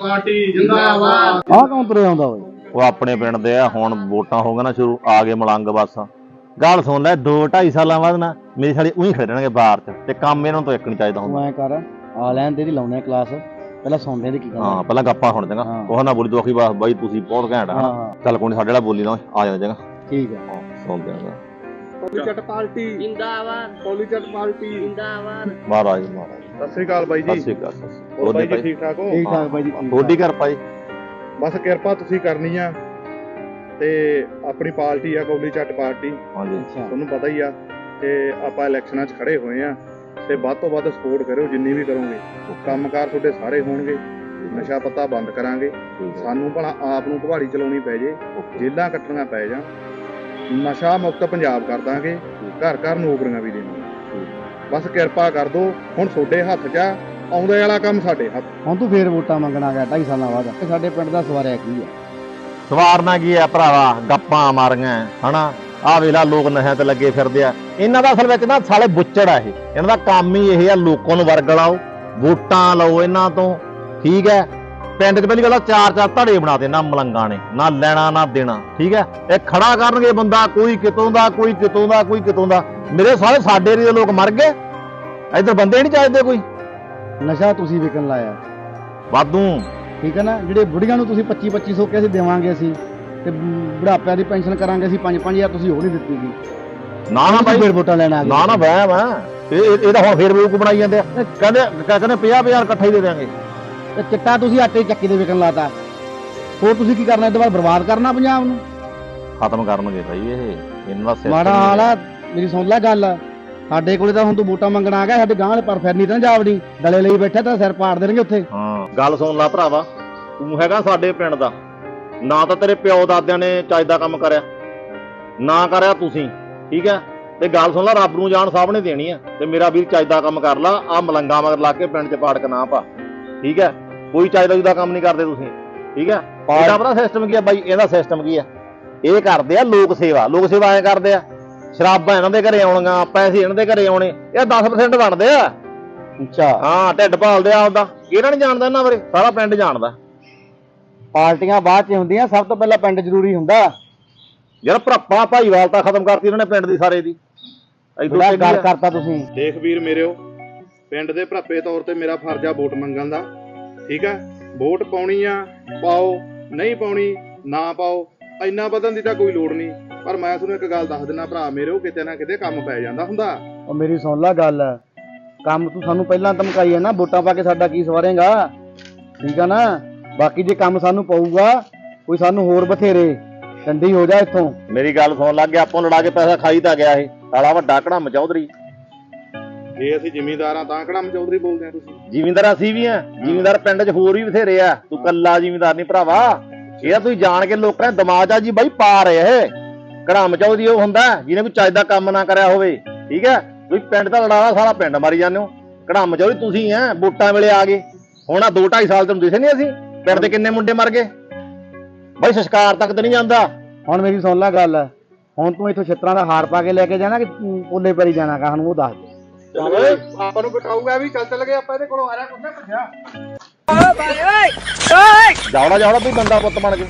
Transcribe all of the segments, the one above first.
Party ਜਿੰਦਾਬਾਦ। ਆਹ ਕੌਣ ਤੁਰੇ ਆਉਂਦਾ ਓਏ? ਉਹ ਆਪਣੇ ਪਿੰਡ ਦੇ ਆ ਹੁਣ ਵੋਟਾਂ ਹੋ ਗਈਆਂ ਨਾ ਸ਼ੁਰੂ ਆ ਗਏ ਮਲੰਗ ਬਸ। ਗੱਲ ਸੁਣ ਲੈ 2 2.5 ਸਾਲਾਂ ਬਾਅਦ ਨਾ ਮੇਰੇ ਸਾਲੇ ਉਹੀ ਖੇਡਣਗੇ ਬਾਹਰ ਚ ਤੇ ਕੰਮ ਇਹਨਾਂ ਤੋਂ ਇੱਕ ਨਹੀਂ ਚਾਹੀਦਾ ਹੁੰਦਾ। ਤੂੰ ਐ ਕਰ ਆ ਲੈਣ ਦੇ ਦੀ ਲਾਉਨੇ ਆ ਕਲਾਸ ਪਹਿਲਾਂ ਸੌਂਦੇ ਦੀ ਕੀ ਹਾਂ ਕਰਨਾ ਪਹਿਲਾਂ ਗੱਪਾਂ ਸੁਣ ਜਾਂਗਾ। ਹਾਂ। ਉਹ ਨਾ ਬੋਲੀ ਦੋਖੀ ਬਾਸ ਬਾਈ ਤੁਸੀਂ ਬਹੁਤ ਘੈਂਟ ਆ। ਹਾਂ। ਹਨਾ ਹਾਂ ਚੱਲ ਕੋਈ ਨੀ ਸਾਡੇ ਵਾਲਾ ਬੋਲੀ ਨਾ ਆ ਜਾ ਜਾਂਗਾ। ਠੀਕ ਹੈ ਸੁਣ ਜਾਂਗਾ। ਪੋਲੀ ਚੱਟ ਪਾਰਟੀ। ਜਿੰਦਾਬਾਦ। ਪੋਲੀ ਚੱਟ ਪਾਰਟੀ। ਜਿੰਦਾਬਾਦ। ਮਹਾਰਾਜ ਮਹਾਰਾਜ। ਸਤਿ ਸ੍ਰੀ ਅਕਾਲ ਬਾਈ ਸਤਿ ਜੀ ਸ਼੍ਰੀ ਅਕਾਲ ਸਤਿ ਸ਼੍ਰੀ ਅਕਾਲ। ਹੋਰ ਬਾਈ ਜੀ ਠੀਕ ਠਾਕ ਹੋ? ਠੀਕ ਠਾਕ ਬਾਈ ਜੀ ਠੀਕ ਥੋੜੀ ਘਰ ਪਾਈ ਬਸ ਕਿਰਪਾ ਤੁਸੀਂ ਕਰਨੀ ਆ ਤੇ ਆਪਣੀ ਪਾਰਟੀ ਆ ਕੌਲੀ ਚੱਟ ਪਾਰਟੀ। ਹਾਂਜੀ। ਅੱਛਾ। ਤੁਹਾਨੂੰ ਪਤਾ ਹੀ ਆ ਤੇ ਆਪਾਂ ਇਲੈਕਸ਼ਨਾਂ 'ਚ ਖੜੇ ਹੋਏ ਆ ਤੇ ਵੱਧ ਤੋਂ ਵੱਧ ਸਪੋਰਟ ਕਰਿਓ ਜਿੰਨੀ ਵੀ ਕਰੋਗੇ। ਕੰਮਕਾਰ ਤੁਹਾਡੇ ਸਾਰੇ ਹੋਣਗੇ ਨਸ਼ਾ ਪੱਤਾ ਬੰਦ ਕਰਾਂਗੇ। ਸਾਨੂੰ ਭਲਾ ਆਪ ਨੂੰ ਕੁਹਾੜੀ ਚਲਾਉਣੀ ਪੈ ਜੇ ਜੇਲਾਂ ਕੱਟਣੀਆਂ ਪੈ ਜਾਣ। ਨਸ਼ਾ ਮੁਕਤ ਪੰਜਾਬ ਕਰ ਦਾਂਗੇ ਘਰ ਘਰ ਨੌਕਰੀਆਂ ਵੀ ਦੇਵਾਂਗੇ ਬਸ ਕਿਰਪਾ ਕਰ ਦਿਓ ਹੁਣ ਤੁਹਾਡੇ ਹੱਥ 'ਚ ਆ ਆਉਂਦੇ ਵਾਲਾ ਕੰਮ ਸਾਡੇ ਹੱਥ। ਹੁਣ ਤੂੰ ਫੇਰ ਵੋਟਾਂ ਮੰਗਣ ਆ ਗਿਆ 2.5 ਸਾਲਾਂ ਬਾਅਦ। ਤੇ ਸਾਡੇ ਪਿੰਡ ਦਾ ਸਵਾਰਿਆ ਕੀ ਆ? ਸਵਾਰਨਾ ਕੀ ਆ ਭਰਾਵਾ? ਗੱਪਾਂ ਮਾਰੀਆਂ ਹਨਾ? ਆ ਵੇਲਾ ਲੋਕ ਨਸ਼ਿਆਂ ਤੇ ਲੱਗੇ ਫਿਰਦੇ ਆ। ਇਹਨਾਂ ਦਾ ਅਸਲ ਵਿੱਚ ਨਾ ਸਾਲੇ ਬੁੱਚੜ ਆ ਇਹ। ਇਹਨਾਂ ਦਾ ਕੰਮ ਹੀ ਇਹ ਆ ਲੋਕਾਂ ਨੂੰ ਵਰਗ ਲਾਓ ਵੋਟਾਂ ਲਓ ਇਹਨਾਂ ਤੋਂ ਠੀਕ ਹੈ? ਪਿੰਡ 'ਚ ਪਹਿਲੀ ਗੱਲ ਚਾਰ ਚਾਰ ਧੜੇ ਬਣਾਤੇ ਨਾ ਮਲੰਗਾਂ ਨੇ ਨਾ ਲੈਣਾ ਨਾ ਦੇਣਾ ਠੀਕ ਹੈ? ਇਹ ਖੜਾ ਕਰਨਗੇ ਬੰਦਾ ਕੋਈ ਕਿਤੋਂ ਦਾ ਕੋਈ ਕਿਤੋਂ ਦਾ ਕੋਈ ਕਿਤੋਂ ਦਾ। ਮੇਰੇ ਸਾਰੇ ਸਾਡੇ ਏਰੀਏ ਦੇ ਲੋਕ ਮਰ ਗਏ। ਇੱਧਰ ਬੰਦੇ ਨਹੀਂ ਚਾਹੀਦੇ ਕੋਈ। ਨਸ਼ਾ ਤੁਸੀਂ ਵਿਕਣ ਲਾਇਆ। ਵਾਧੂ। ਠੀਕ ਹੈ ਨਾ? ਜਿਹੜੇ ਬੁੜੀਆਂ ਨੂੰ ਤੁਸੀਂ 25 2500 ਕੇ ਅਸੀਂ ਦੇਵਾਂਗੇ ਅਸੀਂ। ਤੇ ਬੁਢਾਪਿਆਂ ਦੀ ਪੈਨਸ਼ਨ ਕਰਾਂਗੇ ਅਸੀਂ 5 5000 ਤੁਸੀਂ ਉਹ ਨਹੀਂ ਦਿੱਤੀ ਗਈ ਨਾ ਨਾ ਬਾਈ। ਫੇਰ ਵੋਟਾਂ ਲੈਣ ਆ ਗਏ। ਨਾ ਨਾ ਵਹਿਮ ਆ ਇਹ ਇਹ ਇਹ ਤਾਂ ਹੁਣ ਫੇਰ ਬੂਕ ਬਣਾਈ ਜਾਂਦੇ ਆ। ਕਹਿੰਦੇ ਕਹਿੰਦੇ 50000 ਇਕੱਠਾ ਹੀ ਦੇ ਦਿਆਂਗੇ। ਤੇ ਚਿੱਟਾ ਤੁਸੀਂ ਆਟੇ ਚੱਕੀ ਦੇ ਵਿਕਣ ਲਾਤਾ। ਹੋਰ ਤੁਸੀਂ ਕੀ ਕਰਨਾ? ਇਹ ਤੋਂ ਬਾਅਦ ਬਰਬਾਦ ਕਰਨਾ ਪੰਜਾਬ ਨੂੰ। ਖਤਮ ਕਰਨਗੇ ਭਾਈ ਇਹ। ਇਹਨਾਂ ਦਾ system ਮਾੜਾ ਹਾਲ ਆ ਮੇਰੀ ਸੁਣ ਲੈ ਗੱਲ। ਸਾਡੇ ਕੋਲੇ ਤਾਂ ਹੁਣ ਤੂੰ ਵੋਟਾਂ ਮੰਗਣ ਆ ਗਿਆ ਸਾਡੇ ਗਾਂਹ ਵਾਲੇ ਪਰ ਫਿਰ ਨਹੀਂ ਤਾਂ ਜਾਵੜੀ ਡਲੇ ਲਈ ਬੈਠਾ ਤਾਂ ਸਿਰ ਪਾੜ ਦੇਣਗੇ ਉੱਥੇ। ਹਾਂ। ਗੱਲ ਸੁਣ ਲੈ ਭਰਾਵਾ ਤੂੰ ਹੈਗਾ ਸਾਡੇ ਪਿੰਡ ਦਾ। ਨਾ ਤਾਂ ਤੇਰੇ ਪਿਓ ਦਾਦਿਆਂ ਨੇ ਚੱਜ ਦਾ ਕੰਮ ਕਰਿਆ। ਨਾ ਕਰਿਆ ਤੁਸੀਂ ਠੀਕ ਹੈ? ਤੇ ਗੱਲ ਸੁਣ ਲੈ ਰੱਬ ਨੂੰ ਜਾਣ ਨੇ ਦੇਣੀ ਆ। ਤੇ ਮੇਰਾ ਵੀਰ ਚੱਜ ਦਾ ਕੰਮ ਕਰ ਲਾ ਆ ਮਲੰਗਾ ਮਗਰ ਲਾ ਕੇ ਪਿੰਡ 'ਚ ਪਾੜਕ ਨਾ ਪਾ। ਠੀਕ ਹੈ? ਕੋਈ ਚੱਜ ਦਾ ਕੰਮ ਨਹੀਂ ਕਰਦੇ ਤੁਸੀਂ। ਠੀਕ ਹੈ? ਇਹਦਾ ਪਤਾ ਸਿਸਟਮ ਕੀ ਆ ਬਾਈ? ਇਹਦਾ ਸਿਸਟਮ ਕੀ ਆ ਇਹ ਕਰਦੇ ਆ ਲੋਕ ਸੇਵਾ। ਲੋਕ ਸੇਵਾ ਐ ਕਰਦੇ ਆ। ਸ਼ਰਾਬਾਂ ਇਹਨਾਂ ਦੇ ਘਰੇ ਆਉਣੀਆਂ ਪੈਸੇ ਇਹਨਾਂ ਦੇ ਘਰੇ ਆਉਣੇ। ਇਹ 10% ਬਣਦੇ ਆ। ਅੱਛਾ। ਹਾਂ ਢਿੱਡ ਭਾਲਦੇ ਆ ਉਹਦਾ ਕਿਹੜਾ ਨਹੀਂ ਜਾਣਦਾ ਇਹਨਾਂ ਬਾਰੇ? ਸਾਰਾ ਪਿੰਡ ਜਾਣਦਾ। ਪਾਰਟੀਆਂ ਬਾਅਦ ਚ ਹੁੰਦੀਆਂ ਸਭ ਤੋਂ ਪਹਿਲਾਂ ਪਿੰਡ ਜ਼ਰੂਰੀ ਹੁੰਦਾ। ਯਾਰ ਭਰਾਪਾ ਭਾਈਵਾਲਤਾ ਖਤਮ ਕਰਤੀ ਇਹਨਾਂ ਨੇ ਪਿੰਡ ਦੀ ਸਾਰੇ ਦੀ। ਇਦੋਂ ਬੜਾ ਗੱਲ ਕਰਤਾ ਤੁਸੀਂ। ਦੇਖ ਵੀਰ ਮੇਰਿਓ ਪਿੰਡ ਦੇ ਭਰਾਪੇ ਤੌਰ ਤੇ ਮੇਰਾ ਫਰਜ਼ ਆ ਵੋਟ ਮੰਗਣ ਦਾ ਠੀਕ ਆ? ਵੋਟ ਪਾਉਣੀ ਆ ਪਾਓ ਨਹੀਂ ਪਾਉਣੀ ਨਾ ਪਾਓ ਇੰਨਾ ਵਧਣ ਦੀ ਤਾਂ ਕੋਈ ਲੋੜ ਨਹੀਂ। ਪਰ ਮੈਂ ਤੁਹਾਨੂੰ ਇੱਕ ਗੱਲ ਦੱਸ ਦਿੰਦਾ ਭਰਾ ਮੇਰਿਓ ਕਿਤੇ ਨਾ ਕਿਤੇ ਕੰਮ ਪੈ ਜਾਂਦਾ ਹੁੰਦਾ। ਉਹ ਮੇਰੀ ਸੁਣ ਲੈ ਗੱਲ। ਕੰਮ ਤੂੰ ਸਾਨੂੰ ਪਹਿਲਾਂ ਧਮਕਾਈ ਹੈ ਨਾ ਵੋਟਾਂ ਪਾ ਕੇ ਸਾਡਾ ਕੀ ਸਵਾਰੇਗਾ? ਠੀਕ ਆ ਨਾ? ਬਾਕੀ ਜੇ ਕੰਮ ਸਾਨੂੰ ਪਊਗਾ ਕੋਈ ਸਾਨੂੰ ਹੋਰ ਬਥੇਰੇ ਡੰਡੀ ਹੋ ਜਾ ਇੱਥੋਂ। ਮੇਰੀ ਗੱਲ ਸੁਣ ਲੱਗ ਗਿਆ ਆਪਾਂ ਲੜਾ ਕੇ ਪੈਸਾ ਖਾਈ ਤਾਂ ਗਿਆ ਇਹ। ਸਾਲਾ ਵੱਡਾ ਕੜਮ ਚੌਧਰੀ। ਜੇ ਅਸੀਂ ਜ਼ਿਮੀਂਦਾਰਾਂ ਤਾਂ ਕਿਹੜਾ ਚੌਧਰੀ ਬੋਲਦੇ ਆ ਤੁਸੀਂ? ਜ਼ਿਮੀਂਦਾਰ ਅਸੀਂ ਵੀ ਆ ਜ਼ਿਮੀਂਦਾਰ ਪਿੰਡ 'ਚ ਹੋਰ ਵੀ ਬਥੇਰੇ ਆ। ਤੂੰ ਕੱਲਾ ਜ਼ਿਮੀਂਦਾਰ ਨਹੀਂ ਭਰਾਵਾ। ਇਹ ਤਾਂ ਤੁਸੀਂ ਜਾਣ ਕੇ ਲੋਕਾਂ ਦੇ ਦਿਮਾਗ ਆ ਜੀ ਬਾਈ ਪਾ ਰਹੇ ਇਹ। ਕੜਮ ਚੌਧਰੀ ਉਹ ਹੁੰਦਾ ਜਿਹਨੇ ਕੋਈ ਚੱਜ ਦਾ ਕੰਮ ਨਾ ਕਰਿਆ ਹੋਵੇ। ਠੀਕ ਹੈ? ਤੁਸੀਂ ਪਿੰਡ ਦਾ ਲੜਾਵਾ ਸਾਰਾ ਪਿੰਡ ਮਾਰੀ ਜਾਂਦੇ ਹੋ। ਕੜਮ ਚੌਧਰੀ ਤੁਸੀਂ ਆ ਵੋਟਾਂ ਵੇਲੇ ਆ ਗਏ। ਹੁਣ ਆ 2 2.5 ਸਾਲ ਤੁਹਾਨੂੰ ਦਿਸੇ ਨਹੀਂ ਅਸੀਂ। ਪਿੰਡ ਦੇ ਕਿੰਨੇ ਮੁੰਡੇ ਮਰ ਗਏ? ਬਾਈ ਸੰਸਕਾਰ ਤੱਕ ਤੇ ਨਹੀਂ ਜਾਂਦਾ। ਹੁਣ ਮੇਰੀ ਸੁਣ ਲੈ ਗੱਲ। ਹੁਣ ਤੂੰ ਇੱਥੋਂ ਛਿੱਤਰਾਂ ਦਾ ਹਾਰ ਪਾ ਕੇ ਲੈ ਕੇ ਜਾਣਾ ਕਿ ਉਹਲੇ ਪਰੀ ਜਾਣਾ ਕਾ ਸਾਨੂੰ ਉਹ ਦੱਸ ਦੇ। ਆਪਾਂ ਨੂੰ ਬਿਠਾਊਗਾ ਵੀ ਚੱਲ ਚੱਲ ਗਏ ਆਪਾਂ ਇਹਦੇ ਕੋਲੋਂ ਆ ਰਿਹਾ ਕੁੱਤੇ ਭੱਜਿਆ। ਜਾਵੜਾ ਜਾਵੜਾ ਤੂੰ ਬੰਦਾ ਪੁੱਤ ਬਣ ਕੇ।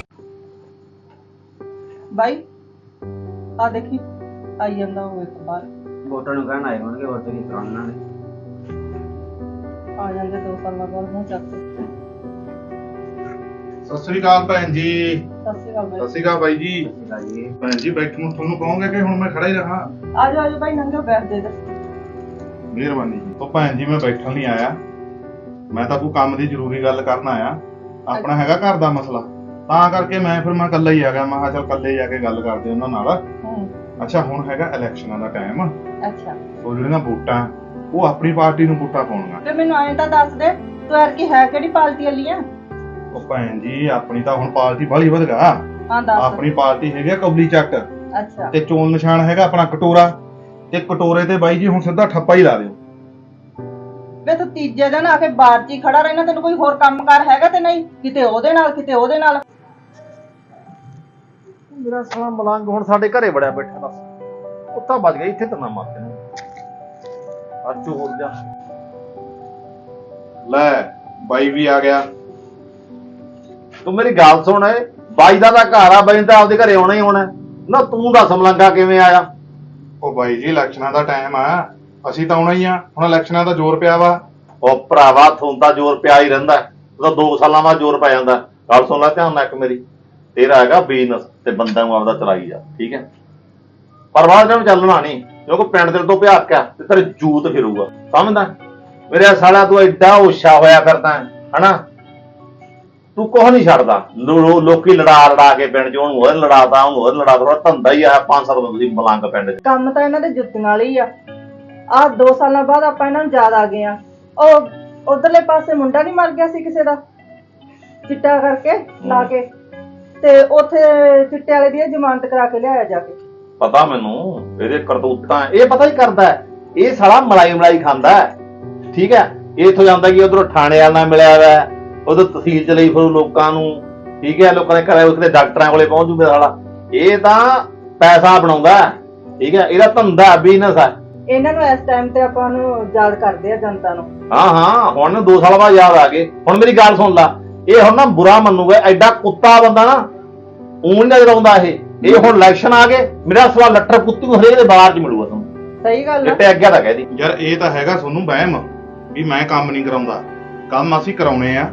ਬਾਈ ਆ ਦੇਖੀ ਆਈ ਜਾਂਦਾ ਉਹ ਇੱਕ ਬਾਰ ਵੋਟਾਂ ਨੂੰ ਕਹਿਣ ਆਏ ਹੋਣਗੇ ਵੋਟ ਕੀ ਕਰਾਉਣਾ ਨੇ। ਆ ਜਾਂਦੇ ਦੋ ਸਾਲਾਂ ਬਾਅਦ ਮੂੰਹ ਚੱਕ ਕੇ। ਸਤਿ ਸ੍ਰੀ ਅਕਾਲ ਭੈਣ ਜੀ। ਸਤਿ ਸ਼੍ਰੀ ਅਕਾਲ ਬਾਈ। ਸਤਿ ਸ੍ਰੀ ਅਕਾਲ ਬਾਈ ਜੀ। ਭੈਣ ਜੀ ਨੂੰ ਤੁਹਾਨੂੰ ਕਹੋਗੇ ਕਿ ਹੁਣ ਮੈਂ ਖੜਾ ਹੀ ਰਹਾ। ਆ ਜਾਓ ਆ ਜਾਓ ਬਾਈ ਨੰਗੇ ਬੈਠ ਦੇ ਦੇ ਮਿਹਰਬਾਨੀ ਜੀ। ਤਾਂ ਭੈਣ ਜੀ ਮੈਂ ਬੈਠਣ ਨਹੀਂ ਆਇਆ। ਮੈਂ ਤਾਂ ਕੋਈ ਕੰਮ ਦੀ ਜ਼ਰੂਰੀ ਗੱਲ ਕਰਨ ਆਇਆ। ਆਪਣਾ ਹੈਗਾ ਘਰ ਦਾ ਮਸਲਾ। ਤਾਂ ਕਰਕੇ ਮੈਂ ਫਿਰ ਮੈਂ ਇਕੱਲਾ ਹੀ ਆ ਗਿਆ। ਮੈਂ ਕਿਹਾ ਚੱਲ ਇਕੱਲੇ ਜਾ ਕੇ ਗੱਲ ਕਰਦੇ ਉਹਨਾਂ ਨਾਲ। ਹੂੰ। ਅੱਛਾ ਹੁਣ ਹੈਗਾ ਇਲੈਕਸ਼ਨਾਂ ਦਾ ਟਾਈਮ ਅੱਛਾ। ਉਹ ਜਿਹੜੀਆਂ ਵੋਟਾਂ ਉਹ ਆਪਣੀ ਪਾਰਟੀ ਨੂੰ ਵੋਟਾਂ ਪਾਉਣੀਆਂ। ਤੇ ਮੈਨੂੰ ਐਂ ਤਾਂ ਦੱਸ ਦੇ ਤੂੰ ਯਾਰ ਕੀ ਹੈ ਕਿਹੜੀ ਪਾਰਟੀ ਵਾਲੀ ਆ? ਉਹ ਭੈਣ ਜੀ ਆਪਣੀ ਤਾਂ ਹੁਣ ਪਾਰਟੀ ਬਾਹਲੀ ਵਧਗਾ। ਹਾਂ ਦੱਸ। ਆਪਣੀ ਪਾਰਟੀ ਹੈਗੀ ਆ ਕਬਲੀ ਚੱਕ। ਅੱਛਾ। ਤੇ ਚੋਣ ਨਿਸ਼ਾਨ ਹੈਗਾ ਆਪਣਾ ਕਟੋਰਾ। ਤੇ ਕਟੋਰੇ ਤੇ ਬਾਈ ਜੀ ਹੁਣ ਸਿੱਧਾ ਠੱਪਾ ਹੀ ਲਾ ਦਿਓ। ਵੇ ਤੂੰ ਤੀਜੇ ਦਿਨ ਆ ਕੇ ਬਾਹਰ 'ਚ ਹੀ ਖੜਾ ਰਹਿਣਾ ਤੈਨੂੰ ਕੋਈ ਹੋਰ ਕੰਮਕਾਰ ਹੈਗਾ ਤੇ ਨਹੀਂ? ਕਿਤੇ ਉਹਦੇ ਨਾਲ ਕਿਤੇ ਉਹਦੇ ਨਾਲ। ਮੇਰਾ ਸਾਲਾ ਮਲੰਗ ਹੁਣ ਸਾਡੇ ਘਰੇ ਬੜਿਆ ਬੈਠਾ ਦੱਸ ਉੱਤਾ ਵੱਜ ਗਿਆ ਇੱਥੇ ਤਾਂ ਨਾ ਮਾਰ ਤੈਨੂੰ ਆ ਚੋਰ ਜਾ। ਲੈ ਬਾਈ ਵੀ ਆ ਗਿਆ। ਤੂੰ ਮੇਰੀ ਗੱਲ ਸੁਣ ਏ। ਬਾਈ ਦਾ ਤਾਂ ਘਰ ਆ ਬਾਈ ਦਾ ਆਪਦੇ ਘਰੇ ਆਉਣਾ ਹੀ ਆਉਣਾ। ਨਾ ਤੂੰ ਦੱਸ ਮਲੰਗਾ ਕਿਵੇਂ ਆਇਆ? ਉਹ ਬਾਈ ਜੀ, ਇਲੈਕਸ਼ਨਾਂ ਦਾ ਟਾਈਮ ਆ। ਅਸੀਂ ਤਾਂ ਆਉਣਾ ਹੀ ਆ। ਹੁਣ ਇਲੈਕਸ਼ਨਾਂ ਦਾ ਜ਼ੋਰ ਪਿਆ ਵਾ। ਉਹ ਭਰਾਵਾ, ਤੁਹਾਨੂੰ ਤਾਂ ਜ਼ੋਰ ਪਿਆ ਹੀ ਰਹਿੰਦਾ। ਹੈ। ਉਹ ਤਾਂ 2 ਸਾਲਾਂ ਬਾਅਦ ਜ਼ੋਰ ਪੈ ਜਾਂਦਾ। ਗੱਲ ਸੁਣ ਲੈ ਧਿਆਨ ਨਾਲ ਇੱਕ ਮੇਰੀ। ਤੇਰਾ ਹੈਗਾ ਬਿਜ਼ਨਸ ਤੇ ਬੰਦਾ ਨੂੰ ਆਪਦਾ ਚਲਾਈ ਜਾ, ਠੀਕ ਹੈ? ਪਰ ਬਾਅਦ ਵਿੱਚ ਚੱਲਣਾ ਨਹੀਂ। ਕਿਉਂਕਿ ਪਿੰਡ ਦੇ ਤੋਂ ਭਿਆਕਿਆ ਤੇ ਤੇਰੇ ਜੂਤ ਫਿਰੂਗਾ। ਸਮਝਦਾ? ਮੇਰੇ ਸਾਲਾ ਤੂੰ ਐਡਾ ਹੋਸ਼ਾ ਹੋਇਆ ਕਰਦਾ ਹਨਾ? ਤੂੰ ਕੁਛ ਨਹੀਂ ਛੱਡਦਾ। ਲੋ- ਲੋਕੀ ਲੜਾ ਲੜਾ ਕੇ ਪਿੰਡ ਚ ਉਹਨੂੰ ਹੋਰ ਉਹਨੂੰ ਹੋਰ ਉਹ ਧੰਦਾ ਹੀ ਆ ਪੰਜ ਸੱਤ ਬੰਦੇ ਦੀ ਮਲੰਗ ਪਿੰਡ ਚ। ਕੰਮ ਤਾਂ ਇਹਨਾਂ ਦੇ ਜੁੱਤੀਆਂ ਵਾਲੀ ਹੀ ਆ। ਆਹ 2 ਸਾਲਾਂ ਬਾਅਦ ਆਪਾਂ ਇਹਨਾਂ ਨੂੰ ਯਾਦ ਆ ਗਏ ਆ। ਉਹ ਉਧਰਲੇ ਪਾਸੇ ਮੁੰਡਾ ਨਹੀਂ ਮਰ ਗਿਆ ਸੀ ਕਿਸੇ ਦਾ? ਚਿੱਟਾ ਕਰਕੇ ਲਾ ਕੇ। ਤੇ ਉੱਥੇ ਚਿੱਟੇ ਵਾਲੇ ਦੀ ਜ਼ਮਾਨਤ ਕਰਾ ਕੇ ਲਿਆਇਆ ਜਾ ਕੇ। ਪਤਾ ਮੈਨੂੰ ਇਹਦੇ ਕਰਤੂਤਾਂ ਇਹ ਪਤਾ ਹੀ ਕਰਦਾ ਹੈ। ਇਹ ਸਾਲਾ ਮਲਾਈ ਮਲਾਈ ਖਾਂਦਾ ਹੈ। ਠੀਕ ਹੈ ਇਹ ਇੱਥੋਂ ਜਾਂਦਾ ਕਿ ਉਧਰੋਂ ਥਾਣੇ ਵਾਲਾ ਨਾਲ ਮਿਲਿਆ ਹੋਇਆ ਉਧਰ ਤਹਿਸੀਲ ਚ ਲਈ ਫਿਰ ਲੋਕਾਂ ਨੂੰ ਠੀਕ ਹੈ ਲੋਕਾਂ ਦੇ ਘਰੇ ਉੱਥੇ ਡਾਕਟਰਾਂ ਕੋਲੇ ਪਹੁੰਚ ਜੂਗਾ ਸਾਲਾ। ਇਹ ਤਾਂ ਪੈਸਾ ਬਣਾਉਂਦਾ। ਠੀਕ ਹੈ ਇਹਦਾ ਧੰਦਾ ਬਿਜ਼ਨਸ ਹੈ। ਇਹਨਾਂ ਨੂੰ ਇਸ ਟਾਈਮ ਤੇ ਆਪਾਂ ਨੂੰ ਯਾਦ ਕਰਦੇ ਆ ਜਨਤਾ ਨੂੰ। ਹਾਂ ਹਾਂ ਹੁਣ 2 ਸਾਲ ਬਾਅਦ ਯਾਦ ਆ ਗਏ। ਹੁਣ ਮੇਰੀ ਗੱਲ ਸੁਣ ਲਾ ਇਹ ਹੁਣ ਨਾ ਬੁਰਾ ਮੰਨੂਗਾ ਐਡਾ ਕੁੱਤਾ ਬੰਦਾ ਨਾ ਊਂ ਨਜ਼ਰ ਆਉਂਦਾ ਇਹ। ਇਹ ਹੁਣ ਇਲੈਕਸ਼ਨ ਆ ਗਏ ਮੇਰਾ ਸਵਾਲ ਲੱਟਰ ਕੁੱਤੀ ਨੂੰ ਹਰੇਕ ਦੇ ਬਾਹਰ ਚ ਮਿਲੂਗਾ ਤੁਹਾਨੂੰ। ਸਹੀ ਗੱਲ ਆ। ਚਿੱਟੇ ਅੱਗੇ ਤਾਂ ਕਹਿਦੀ ਯਾਰ ਇਹ ਤਾਂ ਹੈਗਾ ਤੁਹਾਨੂੰ ਵਹਿਮ ਵੀ ਮੈਂ ਕੰਮ ਨਹੀਂ ਕਰਾਉਂਦਾ। ਕੰਮ ਅਸੀਂ ਕਰਾਉਣੇ ਆ।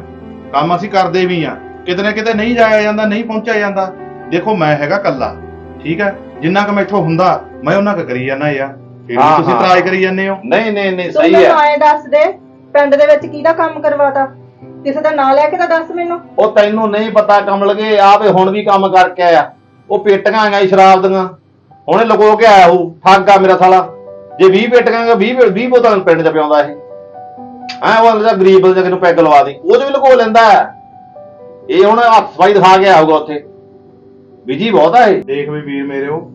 ਕੰਮ ਅਸੀਂ ਕਰਦੇ ਵੀ ਆ। ਕਿਤੇ ਨਾ ਕਿਤੇ ਨਹੀਂ ਜਾਇਆ ਜਾਂਦਾ ਨਹੀਂ ਪਹੁੰਚਿਆ ਜਾਂਦਾ। ਦੇਖੋ ਮੈਂ ਹੈਗਾ ਕੱਲਾ ਠੀਕ ਹੈ? ਜਿੰਨਾ ਕੁ ਮੈਥੋਂ ਹੁੰਦਾ ਮੈਂ ਉਹਨਾਂ ਕੁ ਕਰੀ ਜਾਂਦਾ ਯਾਰ। ਫਿਰ ਵੀ ਹਾਂ, ਤੁਸੀਂ ਹਾਂ। ਟਰਾਈ ਕਰੀ ਜਾਂਦੇ ਹੋ। ਨਹੀਂ ਨਹੀਂ ਨਹੀਂ ਤੂੰ ਸਹੀ ਹੈ। ਮੈਨੂੰ ਆਏ ਦੱਸ ਦੇ ਪਿੰਡ ਦੇ ਵਿੱਚ ਕਿਹਦਾ ਕੰਮ ਕਰਵਾਤਾ? ਕਿਸੇ ਦਾ ਨਾਂ ਲੈ ਕੇ ਤਾਂ ਦੱਸ ਮੈਨੂੰ। ਉਹ ਤੈਨੂੰ ਨਹੀਂ ਪਤਾ ਕਮਲ ਕੇ ਆਪੇ ਹੁਣ ਵੀ ਕੰਮ ਕਰਕੇ ਆਇਆ। ਉਹ ਪੇਟੀਆਂ ਆਈਆਂ ਸੀ ਸ਼ਰਾਬ ਦੀਆਂ। ਹੁਣੇ ਲਗੋ ਕੇ ਆਇਆ ਉਹ। ਠੱਗ ਆ ਮੇਰਾ ਸਾਲਾ। ਜੇ 20 ਪੇਟੀਆਂ 20 20 ਬੋਤਲਾਂ ਪਿੰਡ ਚ ਪਿਆਉਂਦਾ ਇਹ। ਐ ਉਹ ਅਗਲਾ ਗਰੀਬ ਬੰਦੇ ਕਿਨੂੰ ਪੈਗ ਲਵਾ ਦੇ। ਉਹ 'ਚ ਵੀ ਲਗੋ ਲੈਂਦਾ। ਇਹ ਹੁਣ ਹੱਥ ਸਫ਼ਾਈ ਦਿਖਾ ਕੇ ਆਊਗਾ ਉੱਥੇ। ਬਿਜ਼ੀ ਬਹੁਤ ਆ ਇਹ। ਦੇਖ ਵੀ ਵੀਰ ਮੇਰੇ ਉਹ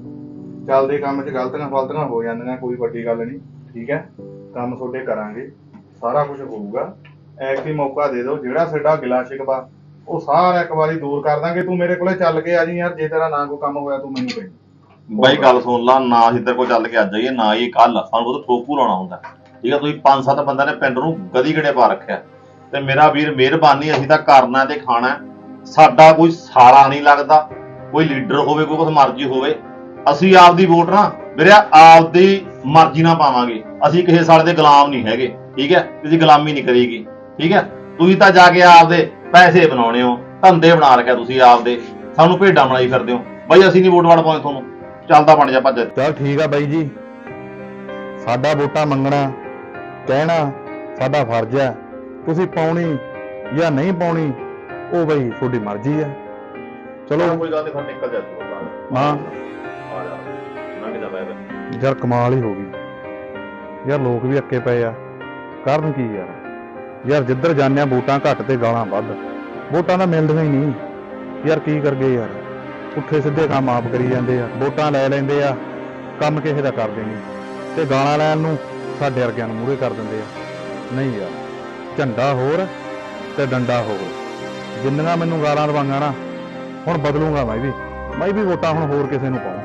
ਚੱਲਦੇ ਕੰਮ 'ਚ ਗਲਤੀਆਂ ਫਲਤੀਆਂ ਹੋ ਜਾਂਦੀਆਂ ਕੋਈ ਵੱਡੀ ਗੱਲ ਨਹੀਂ ਠੀਕ ਹੈ? ਕੰਮ ਤੁਹਾਡੇ ਕਰਾਂਗੇ ਸਾਰਾ ਕੁਝ ਹੋਊਗਾ। ਐਕਟੀ ਮੌਕਾ ਦੇ ਦਿਓ ਜਿਹੜਾ ਸਾਡਾ ਗਿਲਾ ਸ਼ਿਕਵਾ ਉਹ ਸਾਰਾ ਇੱਕ ਵਾਰੀ ਦੂਰ ਕਰ ਦਾਂਗੇ। ਤੂੰ ਮੇਰੇ ਕੋਲੇ ਚੱਲ ਕੇ ਆ ਜੀ ਯਾਰ ਜੇ ਤੇਰਾ ਨਾ ਕੋਈ ਕੰਮ ਹੋਇਆ ਤੂੰ ਮੈਨੂੰ ਕਹੀਂ ਬਾਈ ਗੱਲ ਸੁਣ ਲਾ ਨਾ ਅਸੀਂ ਤੇਰੇ ਕੋਲ ਚੱਲ ਕੇ ਅੱਜ ਆਈਏ ਨਾ ਹੀ ਕੱਲ ਸਾਨੂੰ ਉਹ ਠੋਕੂ ਲਾਉਣਾ ਹੁੰਦਾ। ਠੀਕ ਆ, ਤੁਸੀਂ ਪੰਜ ਸੱਤ ਬੰਦਿਆਂ ਨੇ ਪਿੰਡ ਨੂੰ ਗਦੀ ਗੜੇ ਪਾ ਰੱਖਿਆ। ਤੇ ਮੇਰਾ ਵੀਰ ਮਿਹਰਬਾਨੀ, ਅਸੀਂ ਤਾਂ ਕਰਨਾ ਤੇ ਖਾਣਾ ਸਾਡਾ ਕੋਈ ਸਾਲਾ ਨਹੀਂ ਲੱਗਦਾ, ਕੋਈ ਲੀਡਰ ਹੋਵੇ, ਕੋਈ ਕੁਛ ਮਰਜ਼ੀ ਹੋਵੇ। ਅਸੀਂ ਆਪਦੀ ਵੋਟ ਨਾ ਵੀਰੇ ਆਪਦੀ ਮਰਜ਼ੀ ਨਾਲ ਪਾਵਾਂਗੇ। ਅਸੀਂ ਕਿਸੇ ਸਾਲੇ ਦੇ ਗੁਲਾਮ ਨਹੀਂ ਹੈਗੇ, ਠੀਕ ਹੈ? ਤੁਸੀਂ ਗੁਲਾਮੀ ਨਹੀਂ ਕਰੀਗੀ, ਠੀਕ ਹੈ? ਤੁਸੀਂ ਤਾਂ ਜਾ ਕੇ ਆਪਦੇ ਪੈਸੇ ਬਣਾਉਣੇ ਹੋ, ਧੰਦੇ ਬਣਾ ਰੱਖਿਆ ਤੁਸੀਂ ਆਪਦੇ। ਸਾਨੂੰ ਭੇਡਾਂ ਬਣਾਈ ਫਿਰਦੇ ਹੋ। ਬਾਈ, ਅਸੀਂ ਨਹੀਂ ਵੋਟ ਵਾੜ ਪਾਉਂਦੇ ਤੁਹਾਨੂੰ। ਚੱਲਦਾ ਬਣ ਜਾ ਭੱਜ। ਚਲ ਠੀਕ ਆ ਬਾਈ ਜੀ। ਸਾਡਾ ਵੋਟਾਂ ਮੰਗਣਾ। ਕਹਿਣਾ ਸਾਡਾ ਫਰਜ਼ ਹੈ। ਤੁਸੀਂ ਪਾਉਣੀ ਜਾਂ ਨਹੀਂ ਪਾਉਣੀ ਉਹ ਬਈ ਤੁਹਾਡੀ ਮਰਜ਼ੀ ਹੈ। ਚਲੋ। ਕੋਈ ਗੱਲ ਨਹੀਂ ਫਿਰ ਨਿਕਲ ਜਾ ਤੂੰ ਹਾਂ। ਆ ਜਾ। ਲੰਘ ਜਾ ਬੈ ਬੈ ਯਾਰ ਕਮਾਲ ਹੀ ਹੋ ਗਈ। ਯਾਰ ਲੋਕ ਵੀ ਅੱਕੇ ਪਏ ਆ। ਕਰਨ ਕੀ ਯਾਰ? ਯਾਰ ਜਿੱਧਰ ਜਾਂਦੇ ਆ ਵੋਟਾਂ ਘੱਟ ਤੇ ਗਾਲਾਂ ਵੱਧ। ਵੋਟਾਂ ਤਾਂ ਮਿਲਦੀਆਂ ਹੀ ਨਹੀਂ। ਯਾਰ ਕੀ ਕਰਗੇ ਯਾਰ? ਪੁੱਠੇ ਸਿੱਧੇ ਕੰਮ ਆਪ ਕਰੀ ਜਾਂਦੇ ਆ। ਵੋਟਾਂ ਲੈ ਲੈਂਦੇ ਆ। ਕੰਮ ਕਿਸੇ ਦਾ ਕਰਦੇ ਨਹੀਂ। ਤੇ ਗਾਲਾਂ ਲੈਣ ਨੂੰ ਸਾਡੇ ਵਰਗਿਆਂ ਨੂੰ ਮੂਹਰੇ ਕਰ ਦਿੰਦੇ ਆ। ਨਹੀਂ ਯਾਰ, ਝੰਡਾ ਹੋਰ ਤੇ ਡੰਡਾ ਹੋਰ। ਜਿੰਨੀਆਂ ਮੈਨੂੰ ਗਾਲਾਂ ਦਵਾਈਆਂ ਨਾ, ਹੁਣ ਬਦਲੂਗਾ ਮੈਂ ਵੀ। ਮੈਂ ਵੀ ਵੋਟਾਂ ਹੁਣ ਹੋਰ ਕਿਸੇ ਨੂੰ ਪਾਉਂ।